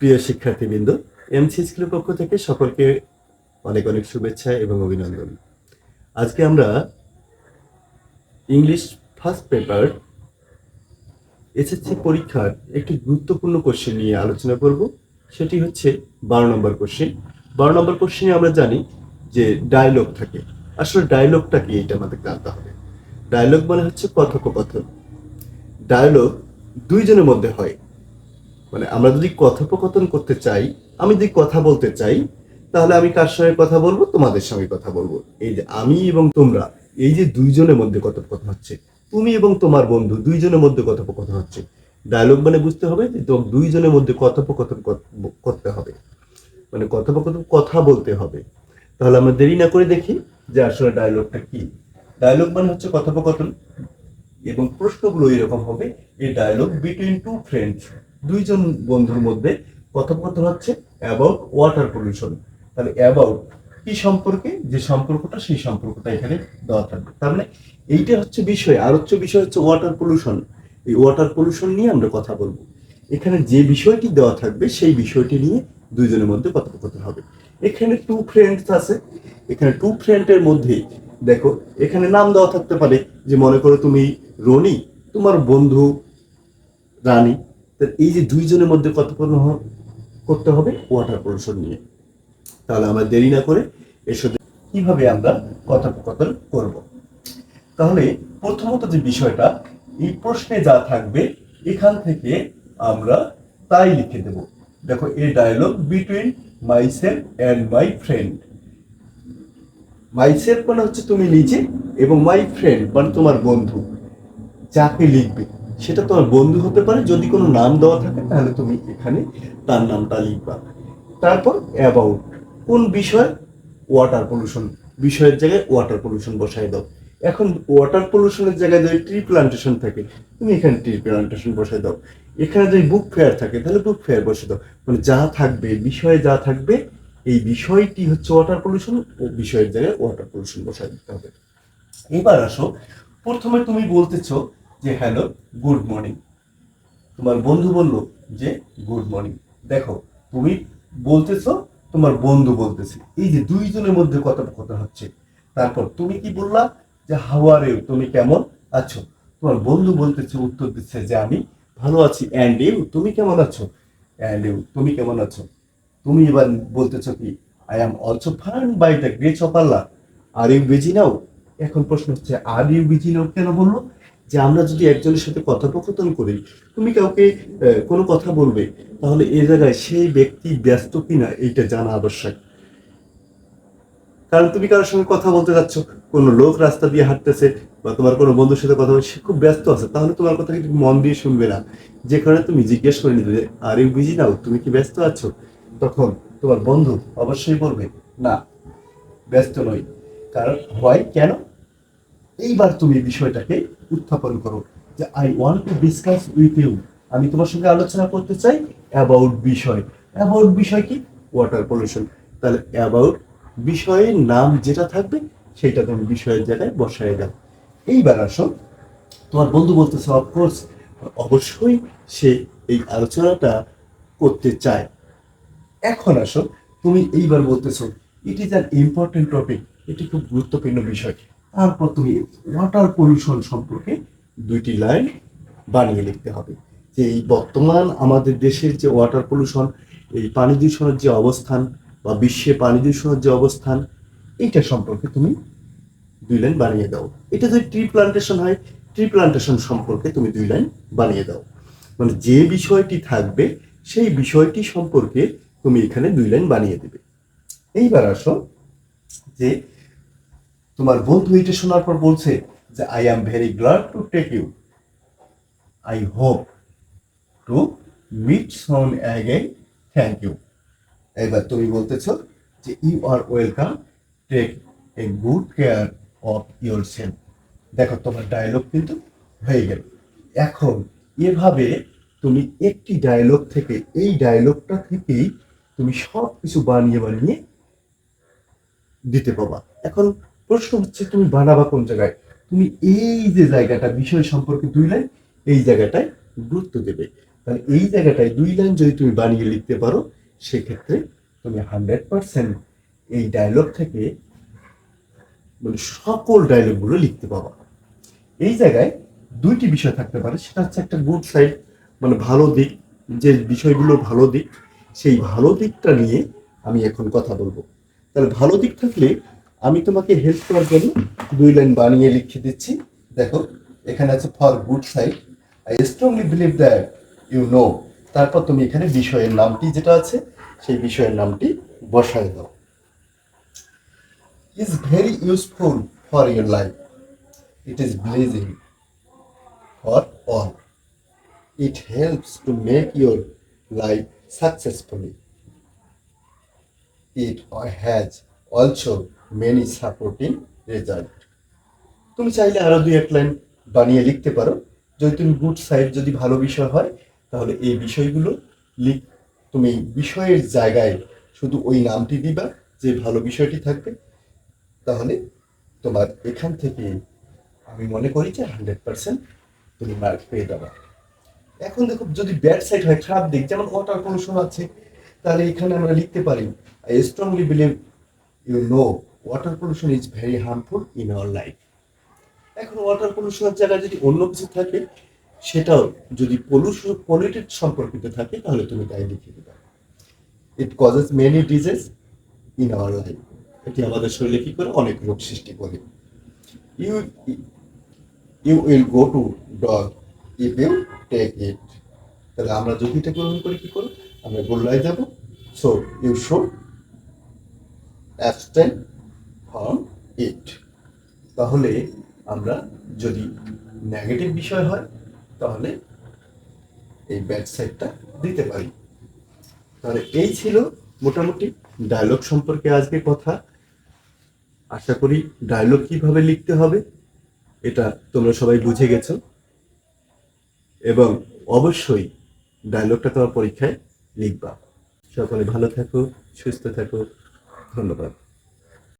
প্রিয় শিক্ষার্থীবৃন্দ এমসি স্কুলের পক্ষ থেকে সকলকে অনেক অনেক শুভেচ্ছা এবং অভিনন্দন। আজকে আমরা ইংলিশ ফার্স্ট পেপার এসএসসি পরীক্ষার একটি গুরুত্বপূর্ণ কোশ্চেন নিয়ে আলোচনা করব। সেটি হচ্ছে বারো নম্বর কোশ্চেন বারো নম্বর কোশ্চেনে আমরা জানি যে ডায়লগ থাকে। আসলে ডায়লগটা কি এটা আমাদের জানতে হবে। ডায়লগ মানে হচ্ছে কথোপকথন। ডায়লগ দুইজনের মধ্যে হয়। মানে আমরা যদি কথোপকথন করতে চাই, আমি যদি কথা বলতে চাই, তাহলে আমি কার সঙ্গে কথা বলব? তোমাদের সঙ্গে কথা বলব। এই যে আমি এবং তোমরা, এই যে দুইজনের মধ্যে কথোপকথন হচ্ছে, তুমি এবং তোমার বন্ধু দুইজনের মধ্যে কথোপকথন হচ্ছে। ডায়লগ মানে বুঝতে হবে যে দুইজনের মধ্যে কথোপকথন করতে হবে। মানে কথোপকথন কথা বলতে হবে। তাহলে আমরা দেরি না করে দেখি যে আসলে ডায়লগটা কি। ডায়লগ মানে হচ্ছে কথোপকথন এবং প্রশ্নগুলো এরকম হবে। এই ডায়লগ বিটুইন টু ফ্রেন্ডস দুইজন বন্ধুর মধ্যে কথোপকথন হচ্ছে অ্যাবাউট ওয়াটার পলিউশন তাহলে অ্যাবাউট কি সম্পর্কে? যে সম্পর্কটা, সেই সম্পর্কটা এখানে দেওয়া থাকবে। তার মানে এইটা হচ্ছে বিষয়। আর হচ্ছে বিষয় হচ্ছে ওয়াটার পলিউশন এই ওয়াটার পলিউশন নিয়ে আমরা কথা বলব। এখানে যে বিষয়টি দেওয়া থাকবে, সেই বিষয়টি নিয়ে দুইজনের মধ্যে কথোপকথন হবে। এখানে টু ফ্রেন্ডস আছে। এখানে টু ফ্রেন্ডের মধ্যে, দেখো, এখানে নাম দেওয়া থাকতে পারে যে, মনে করো তুমি রনি, তোমার বন্ধু রানী। এই যে দুইজনের মধ্যে কথোপকথন করতে হবে? ওয়াটার পলিউশন নিয়ে। তাহলে আমরা দেরি না করে এর সাথে কীভাবে আমরা কথোপকথন করব? তাহলে প্রথমত যে বিষয়টা, এই প্রশ্নে যা থাকবে, এখান থেকে আমরা তাই লিখে দেব। দেখো, a dialogue between myself and my friend myself মানে হচ্ছে তুমি নিজে এবং মাই ফ্রেন্ড মানে তোমার বন্ধু। যাকে লিখবে। সেটা তোমার বন্ধু হতে পারে, যদি কোনো নাম দেওয়া থাকে, তাহলে তুমি এখানে তার নামটা লিখবা। তারপর অ্যাবাউট কোন বিষয়? ওয়াটার পলিউশন বিষয়ের জায়গায় ওয়াটার পলিউশন বসাই দাও। এখন ওয়াটার পলিউশনের জায়গায় যদি ট্রি প্লান্টেশন থাকে, তুমি এখানে ট্রি প্লান্টেশন বসাই দাও। এখানে যদি বুক ফেয়ার থাকে, তাহলে বুক ফেয়ার বসে দাও। মানে যা থাকবে, বিষয়ে যা থাকবে, এই বিষয়টি হচ্ছে ওয়াটার পলিউশন ও বিষয়ের জায়গায় ওয়াটার পলিউশন বসাই দিতে হবে। এবার আসো, প্রথমে তুমি বলতেছো যে হ্যালো, গুড মর্নিং। তোমার বন্ধু বলল যে, গুড মর্নিং। দেখো, তুমি বলতেছো, তোমার বন্ধু বলতেছে। এই যে দুইজনের মধ্যে কথোপকথন হচ্ছে। তারপর তুমি কি বললা যে ইউ তুমি কেমন আছো? তোমার বন্ধু বলতেছে, উত্তর দিচ্ছে যে, আমি ভালো আছি। অ্যান্ড ইউ তুমি কেমন আছো? অ্যান্ড ইউ তুমি কেমন আছো? তুমি এবার বলতেছো কি I am also fun by the grace of Allah are you busy now এখন প্রশ্ন হচ্ছে আর ইউ বিজি নাও কেন বলল? যে আমরা যদি একজনের সাথে কথোপকথন করি, তুমি কাউকে কোনো কথা বলবে, তাহলে এই জায়গায় সেই ব্যক্তি ব্যস্ত কিনা এইটা জানা আবশ্যক। কারণ তুমি কারোর সঙ্গে কথা বলতে যাচ্ছ, কোনো লোক রাস্তা দিয়ে হাঁটতেছে, বা তোমার কোনো বন্ধুর সাথে কথা বলছে সে খুব ব্যস্ত আছে, তাহলে তোমার কথা কিন্তু মন দিয়ে শুনবে না। যে কারণে তুমি জিজ্ঞেস করে নিতে আর ইউ বিজি নাও তুমি কি ব্যস্ত আছো? তখন তোমার বন্ধু অবশ্যই বলবে, না, ব্যস্ত নই। কারণ হয় কেন? এইবার তুমি বিষয়টাকে উত্থাপন করো যে I want to discuss with you আমি তোমার সঙ্গে আলোচনা করতে চাই অ্যাবাউট বিষয়। অ্যাবাউট বিষয় কি? ওয়াটার পলিউশন তাহলে অ্যাবাউট বিষয়ের নাম যেটা থাকবে, সেটা তুমি বিষয়ের জায়গায় বসায় দাও। এইবার আসো। তোমার বন্ধু বলতেছে অফকোর্স অবশ্যই সে এই আলোচনাটা করতে চায়। এখন আসো, তুমি এইবার বলতেছো it is an important topic এটি খুব গুরুত্বপূর্ণ বিষয়। তারপর তুমি ওয়াটার পলিউশন সম্পর্কে দুইটি লাইন বানিয়ে লিখতে হবে। যে এই বর্তমান আমাদের দেশের যে ওয়াটার পলিউশন এই পানি দূষণের যে অবস্থান বা বিশ্বে পানি দূষণের যে অবস্থান, এইটা সম্পর্কে তুমি দুই লাইন বানিয়ে দাও। এটা যদি ট্রি প্লান্টেশন হয় ট্রি প্লান্টেশন সম্পর্কে তুমি দুই লাইন বানিয়ে দাও। মানে যে বিষয়টি থাকবে, সেই বিষয়টি সম্পর্কে তুমি এখানে দুই লাইন বানিয়ে দেবে। এইবার আসো যে তোমার বন্ধু এটা শোনার পর বলছে যে I am very glad to take you I hope to meet soon again thank you এবার তুমি বলতেছো যে you are welcome take a good care of yourself দেখো, তোমার ডায়লগ কিন্তু হয়ে গেল। এখন এভাবে তুমি একটি ডায়লগ থেকে, এই ডায়লগটা থেকেই তুমি সব কিছু বানিয়ে বানিয়ে দিতে পাবা এখন প্রশ্ন হচ্ছে, তুমি বানাবা কোন জায়গায়? তুমি এই যে জায়গাটা, বিষয় সম্পর্কে দুই লাইন, এই জায়গাটায় গুরুত্ব দেবে। তাহলে এই জায়গাটায় দুই লাইন যদি তুমি বানিয়ে লিখতে পারো, সেক্ষেত্রে তুমি হান্ড্রেড পার্সেন্ট এই ডায়লগ থেকে মানে সকল ডায়লগগুলো লিখতে পাবা এই জায়গায় দুইটি বিষয় থাকতে পারে, সেটা হচ্ছে একটা গুড সাইড মানে ভালো দিক, যে বিষয়গুলো ভালো দিক, সেই ভালো দিকটা নিয়ে আমি এখন কথা বলব। তাহলে ভালো দিক থাকলে আমি তোমাকে হেল্প করার জন্য দুই লাইন বানিয়ে লিখে দিচ্ছি। দেখো, এখানে আছে for good side I strongly believe that you know তারপর তুমি এখানে বিষয়ের নামটি যেটা আছে, সেই বিষয়ের নামটি বসায় দাও। Is very useful for your life it is blessing for all it helps to make your life successfully it has also many supporting result তুমি চাইলে আরও দুই এক লাইন বানিয়ে লিখতে পারো। যদি তুমি গুড সাইড যদি ভালো বিষয় হয়, তাহলে এই বিষয়গুলো লিখ তুমি বিষয়ের জায়গায় শুধু ওই নামটি দিবা, যে ভালো বিষয়টি থাকবে। তাহলে তোমার এখান থেকে আমি মনে করি যে হান্ড্রেড পার্সেন্ট তুমি মার্ক পেয়ে যাবে। এখন দেখো, যদি ব্যাড সাইড হয়, খারাপ দিক, যেমন ওয়াটার পলিউশন আছে, তাহলে এখানে আমরা লিখতে পারি I strongly believe you know water pollution is very harmful in our life এখন ওয়াটার পলিউশনের জায়গায় যদি অন্য কিছু থাকে, সেটাও যদি পলিউশন পলিউটেড সম্পর্কিত থাকে, তাহলে তুমি তাই লিখে দিবে। It causes many disease in our life এটি আমাদের শরীরে কি করে? অনেক রোগ সৃষ্টি করে। You you will go to dog if you take it তাহলে আমরা যদি এটা গ্রহণ করি, কি করো আমরা গোল্লায় যাব। So you should abstain from it তাহলে আমরা যদি নেগেটিভ বিষয় হয়, তাহলে এই ব্যাড সাইডটা দিতে পারি। তাহলে এই ছিল মোটামুটি ডায়লগ সম্পর্কে আজকে কথা। আশা করি ডায়লগ কীভাবে লিখতে হবে, এটা তোমরা সবাই বুঝে গেছো। এবং অবশ্যই ডায়লগটা তোমার পরীক্ষায় লিখবা। সকলে ভালো থাকো, সুস্থ থাকো। 困了呗